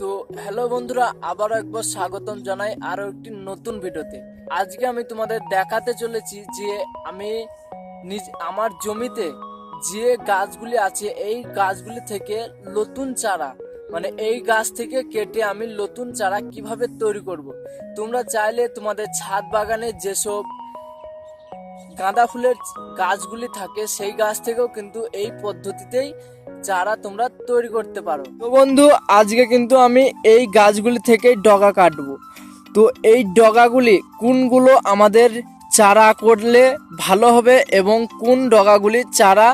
তো হ্যালো বন্ধুরা, আবারও একবার স্বাগতম জানাই আরও একটি নতুন ভিডিওতে আজকে আমি তোমাদের দেখাতে চলেছি যে আমি নিজ, আমার জমিতে যে গাছগুলি আছে, এই গাছগুলি থেকে নতুন চারা মানে এই গাছ থেকে কেটে আমি নতুন চারা কীভাবে তৈরি করব। তোমরা চাইলে তোমাদের ছাদ বাগানে যেসব গাঁদা ফুলের গাছগুলি থাকে, সেই গাছ থেকেও কিন্তু এই পদ্ধতিতেই চারা তোমরা তৈরি করতে পারো। তো বন্ধু, আজকে কিন্তু আমি এই গাছগুলি থেকে ডগা কাটবো। তো এই ডগাগুলি কোনগুলো আমাদের চারা করলে ভালো হবে এবং কোন ডগাগুলি চারা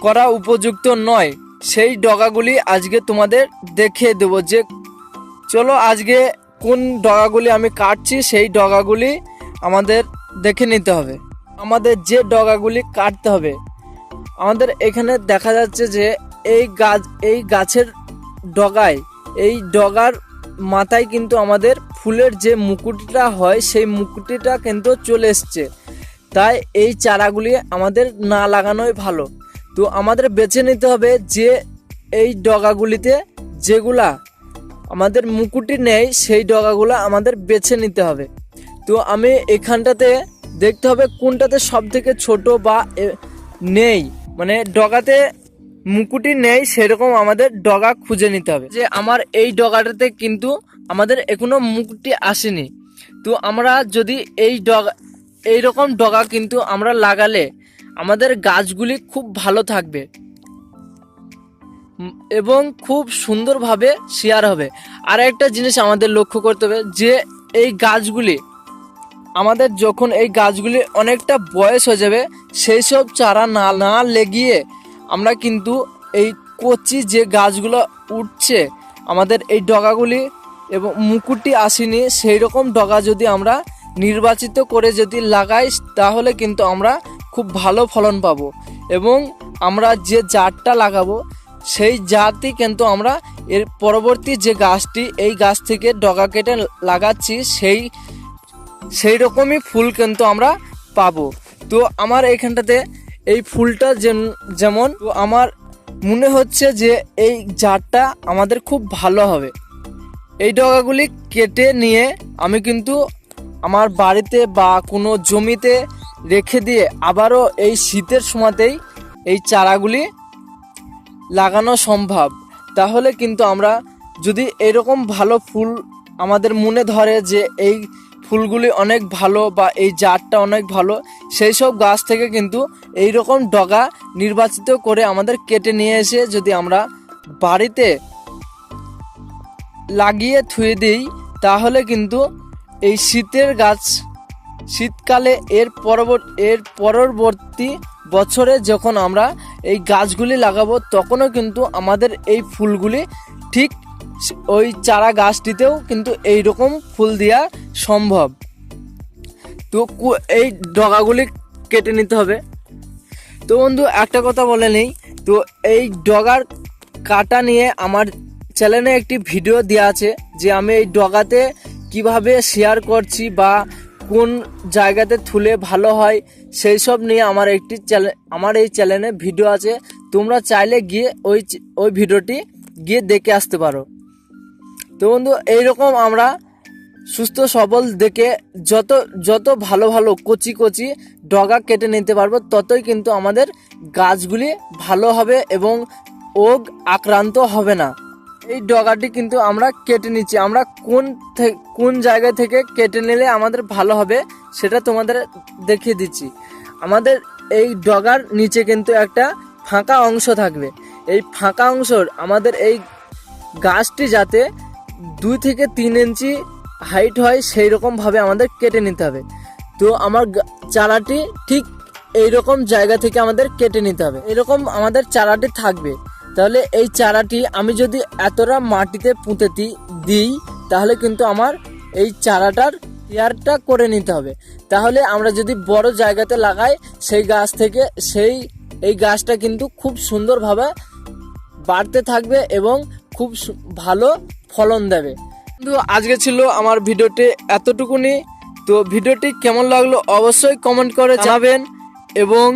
করা উপযুক্ত নয়, সেই ডগাগুলি আজকে তোমাদের দেখিয়ে দেবো যে চলো আজকে কোন ডগাগুলি আমি কাটছি, সেই ডগাগুলি আমাদের দেখে নিতে হবে। আমাদের যে ডগাগুলি কাটতে হবে আমাদের এখানে দেখা যাচ্ছে যে এই গাছ, এই গাছের ডগায়, এই ডগার মাথায় কিন্তু আমাদের ফুলের যে মুকুটিটা হয়, সেই মুকুটিটা কিন্তু চলে এসছে। তাই এই চারাগুলি আমাদের না লাগানোই ভালো। তো আমাদের বেছে নিতে হবে যে এই ডগাগুলিতে যেগুলা আমাদের মুকুটি নেই, সেই ডগাগুলো আমাদের বেছে নিতে হবে। তো আমি এখানটাতে দেখতে হবে কোনটাতে সব থেকে ছোট বা নেই। মানে ডগাতে মুকুটি নেই, সেরকম আমাদের ডগা খুঁজে নিতে হবে। যে আমার এই ডগাটাতে কিন্তু আমাদের এখনও মুকুটি আসেনি। তো আমরা যদি এই ডগা, এইরকম ডগা কিন্তু আমরা লাগালে আমাদের গাছগুলি খুব ভালো থাকবে। এবং খুব সুন্দরভাবে শেয়ার হবে। আর একটা জিনিস আমাদের লক্ষ্য করতে হবে যে এই গাছগুলি আমাদের যখন এই গাছগুলি অনেকটা বয়স হয়ে যাবে, সেই সব চারা না না লেগিয়ে আমরা কিন্তু এই কচি যে গাছগুলো উঠছে, আমাদের এই ডগাগুলি এবং মুকুটি আসেনি, সেই রকম ডগা যদি আমরা নির্বাচিত করে যদি লাগাই, তাহলে কিন্তু আমরা খুব ভালো ফলন পাবো। এবং আমরা যে জাতটা লাগাবো, সেই জাতই কিন্তু আমরা এর পরবর্তী যে গাছটি, এই গাছ থেকে ডগা কেটে লাগাচ্ছি, সেই সেই রকমই ফুল কিন্তু আমরা পাবো। তো আমার এইখানটাতে এই ফুলটা যেমন আমার মনে হচ্ছে যে এই জারটা আমাদের খুব ভালো হবে। এই ডগাগুলি কেটে নিয়ে আমি কিন্তু আমার বাড়িতে বা কোনো জমিতে রেখে দিয়ে আবারও এই শীতের সময়তেই এই চারাগুলি লাগানো সম্ভব। তাহলে কিন্তু আমরা যদি এরকম ভালো ফুল আমাদের মনে ধরে যে এই ফুলগুলি অনেক ভালো বা এই জাতটা অনেক ভালো, সেই সব গাছ থেকে কিন্তু এই রকম ডগা নির্বাচিত করে আমাদের কেটে নিয়ে এসে যদি আমরা বাড়িতে লাগিয়ে থুয়ে দিই, তাহলে কিন্তু এই শীতের গাছ, শীতকালে এর পরবর, এর পরবর্তী বছরে যখন আমরা এই গাছগুলি লাগাবো, তখনও কিন্তু আমাদের এই ফুলগুলি ঠিক ওই চারা গাছটিতেও কিন্তু এই রকম ফুল দেওয়া সম্ভব। তো এই ডগাগুলি কেটে নিতে হবে। তো বন্ধু, একটা কথা বলে নেই। তো এই ডগার কাটা নিয়ে আমার চ্যানেলে একটি ভিডিও দেওয়া আছে যে আমি এই ডগাতে কীভাবে শেয়ার করছি বা কোন জায়গাতে থুলে ভালো হয়, সেই সব নিয়ে আমার একটি চ্যানেল আমার এই চ্যানেলে ভিডিও আছে। তোমরা চাইলে গিয়ে ওই ওই ভিডিওটি গিয়ে দেখে আসতে পারো। তো বন্ধু, এইরকম আমরা সুস্থ, সবল দেখে যত যত ভালো ভালো কচি কচি ডগা কেটে নিতে পারব, ততই কিন্তু আমাদের গাছগুলি ভালো হবে এবং ওগ আক্রান্ত হবে না। এই ডগাটি কিন্তু আমরা কেটে নিচ্ছি। আমরা কোন কোন জায়গা থেকে কেটে নিলে আমাদের ভালো হবে সেটা তোমাদের দেখিয়ে দিচ্ছি। আমাদের এই ডগার নিচে কিন্তু একটা ফাঁকা অংশ থাকবে। এই ফাঁকা অংশর আমাদের এই গাছটি যাতে দুই থেকে তিন ইঞ্চি হাইট হয় সেই রকম ভাবে আমাদের কেটে নিতে হবে। তো আমার চারাটি ঠিক এই রকম জায়গা থেকে আমাদের কেটে নিতে হবে। এরকম আমাদের চারাটি থাকবে। তাহলে এই চারাটি আমি যদি এতটা মাটিতে পুঁতে দিই, তাহলে কিন্তু আমার এই চারাটার কেয়ারটা করে নিতে হবে। তাহলে আমরা যদি বড় জায়গাতে লাগাই, সেই গাছ থেকে সেই, এই গাছটা কিন্তু খুব সুন্দরভাবে বাড়তে থাকবে এবং খুব ভালো ফলন দেবে। কিন্তু আজকে ছিল আমার ভিডিওটি এতটুকুনি। তো ভিডিওটি কেমন লাগল অবশ্যই কমেন্ট করে জানাবেন এবং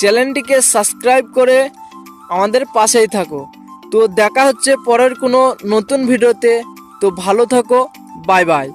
চ্যানেলটিকে সাবস্ক্রাইব করে আমাদের পাশেই থাকো। তো দেখা হচ্ছে পরের কোনো নতুন ভিডিওতে। তো ভালো থাকো বাই বাই